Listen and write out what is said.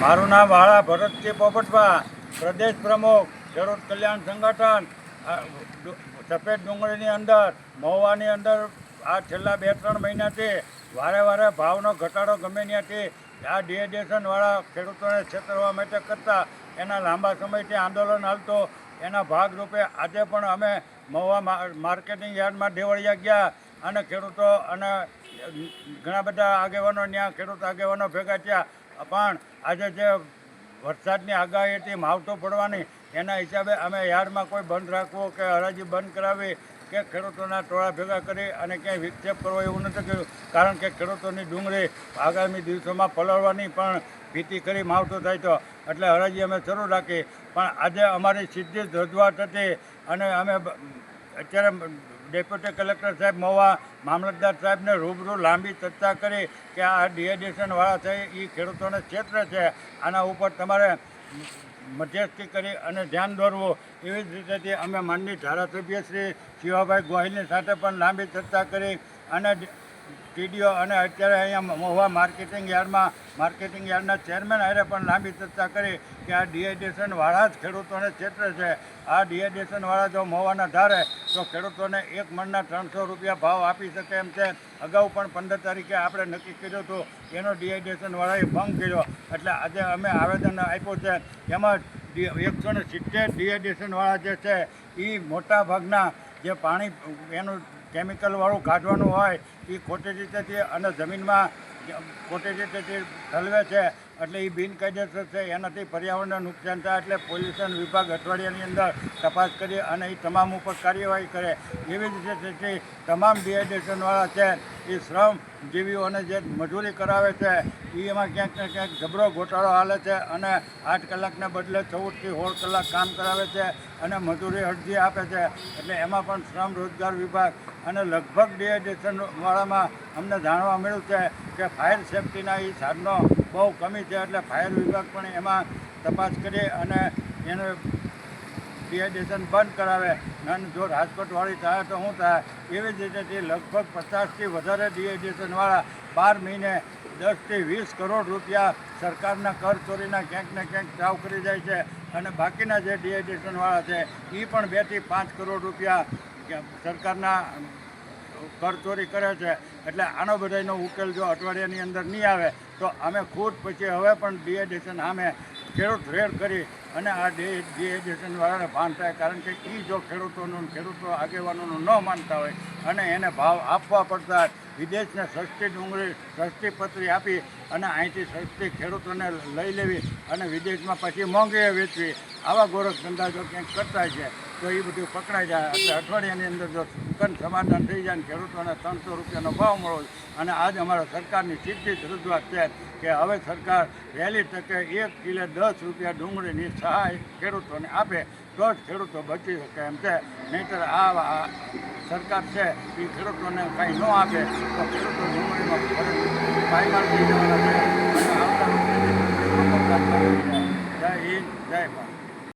મારું નામ વાળા ભરતજી પોપટભા પ્રદેશ પ્રમુખ, ખેડૂત કલ્યાણ સંગઠન સફેદ ડુંગળીની અંદર, મહુવાની અંદર આ છેલ્લા બે ત્રણ મહિનાથી વારે વારે ભાવનો ઘટાડો ગમે ત્યાંથી આ ડિહાઇડ્રેશનવાળા ખેડૂતોને છેતરવા માટે કરતા. એના લાંબા સમયથી આંદોલન હાલતો. એના ભાગરૂપે આજે પણ અમે મહુવા માર્કેટિંગ યાર્ડમાં દેવળિયા ગયા અને ખેડૂતો અને ઘણા બધા આગેવાનો, ત્યાં ખેડૂત આગેવાનો ભેગા થયા. પણ આજે જે વરસાદની આગાહી હતી, માવઠો પડવાની, એના હિસાબે અમે યાર્ડમાં કોઈ બંધ રાખવો કે હરાજી બંધ કરાવી કે ખેડૂતોના ટોળા ભેગા કરી અને ક્યાંય વિક્ષેપ કરવો એવું નથી કર્યું. કારણ કે ખેડૂતોની ડુંગળી આગામી દિવસોમાં પલળવાની પણ ભીતિ કરી માવઠું થાય તો. એટલે હરાજી અમે શરૂ રાખી. પણ આજે અમારી સીધી જ રજૂઆત હતી અને અમે અત્યારે ડેપ્યુટી કલેક્ટર સાહેબ મહુવા મામલતદાર સાહેબને રૂબરૂ લાંબી ચર્ચા કરી કે આ ડિહાઇડ્રેશનવાળા છે એ ખેડૂતોને ક્ષેત્ર છે, આના ઉપર તમારે મધ્યસ્થી કરી અને ધ્યાન દોરવું. એવી જ રીતેથી અમે માનની ધારાસભ્ય શ્રી શિવાભાઈ ગોહિલની સાથે પણ લાંબી ચર્ચા કરી અને ટીડીઓ અને અત્યારે અહીંયા મહુવા માર્કેટિંગ યાર્ડમાં, માર્કેટિંગ યાર્ડના ચેરમેન હારે પણ લાંબી ચર્ચા કરી કે આ ડિહાઇડ્રેશનવાળા જ ખેડૂતોને ક્ષેત્ર છે. આ ડિહાઇડ્રેશનવાળા જો મહુવાના ધારે, તો ખેડૂતોને એક મણના ત્રણસો રૂપિયા ભાવ આપી શકે એમ છે. અગાઉ પણ પંદર તારીખે આપણે નક્કી કર્યું હતું એનો ડિહાઇડ્રેશનવાળાએ ભંગ કર્યો. એટલે આજે અમે આવેદન આપ્યું છે. એમાં એકસો ને સિત્તેર ડિહાઇડ્રેશનવાળા જે છે એ મોટા ભાગના જે પાણી, એનું કેમિકલવાળું કાઢવાનું હોય એ ખોટી રીતેથી અને જમીનમાં ખોટી રીતેથી ઠલવે છે, એટલે એ બિનકાયદેસર છે, એનાથી પર્યાવરણને નુકસાન થાય, એટલે પોલ્યુશન વિભાગ અઠવાડિયાની અંદર તપાસ કરી અને એ તમામ ઉપર કાર્યવાહી કરે. એવી જ રીતે તમામ ડિહાઇડ્રેશનવાળા છે એ શ્રમ જીવીઓને જે મજૂરી કરાવે છે એ એમાં ક્યાંક ને ક્યાંક જબરો ગોટાળો હાલે છે અને આઠ કલાકને બદલે ચૌદથી સોળ કલાક કામ કરાવે છે અને મજૂરી અરજી આપે છે. એટલે એમાં પણ શ્રમ રોજગાર વિભાગ અને લગભગ ડીએડેશનવાળામાં અમને જાણવા મળ્યું છે કે ફાયર સેફટીના એ સાધનો બહુ કમી છે. એટલે ફાયર વિભાગ પણ એમાં તપાસ કરી અને એને ડિહાઇડ્રેશન બંધ કરાવે અને જો રાજકોટવાળી થાય તો શું થાય? એવી જ રીતેથી લગભગ પચાસથી વધારે ડિહાઇડ્રેશનવાળા બાર મહિને દસથી વીસ કરોડ રૂપિયા સરકારના કર ચોરીના ક્યાંક ને ક્યાંક ચાવ કરી જાય છે અને બાકીના જે ડિહાઇડ્રેશનવાળા છે એ પણ બેથી પાંચ કરોડ રૂપિયા સરકારના કર ચોરી કરે છે. એટલે આનો બધાનો ઉકેલ જો અઠવાડિયાની અંદર નહીં આવે, તો અમે ખુદ પછી હવે પણ ડિહાઇડ્રેશન સામે ખેડૂત રેડ કરી અને આ ડિહાઇડ્રેશનવાળાને ભાન થાય, કારણ કે એ જો ખેડૂતોનું ખેડૂતો આગેવાનોનું ન માનતા હોય અને એને ભાવ આપવા પડતા વિદેશને સસ્તી ડુંગળી, સસ્તી પતરી આપી અને અહીંથી સસ્તી ખેડૂતોને લઈ લેવી અને વિદેશમાં પછી મોંઘીએ વેચવી. આવા ગોરખ ધંધા જો ક્યાંક કરતા છે, તો એ બધું પકડાઈ જાય. એટલે અઠવાડિયાની અંદર જો સુકન સમાધાન થઈ જાય ને ખેડૂતોને ત્રણસો રૂપિયાનો ભાવ મળો અને આજ અમારા સરકારની સીધી જ રજૂઆત છે કે હવે સરકાર વહેલી તકે એક કિલો દસ રૂપિયા ડુંગળીની સહાય ખેડૂતોને આપે, તો જ ખેડૂતો બચી શકે એમ છે. નહીંતર આ સરકાર છે, એ ખેડૂતોને કાંઈ ન આપે, તો ખેડૂતો ડુંગળીમાં ફરક પાયમાલ થઈ જવાના છે. જય હિન્દ, જય ભારત.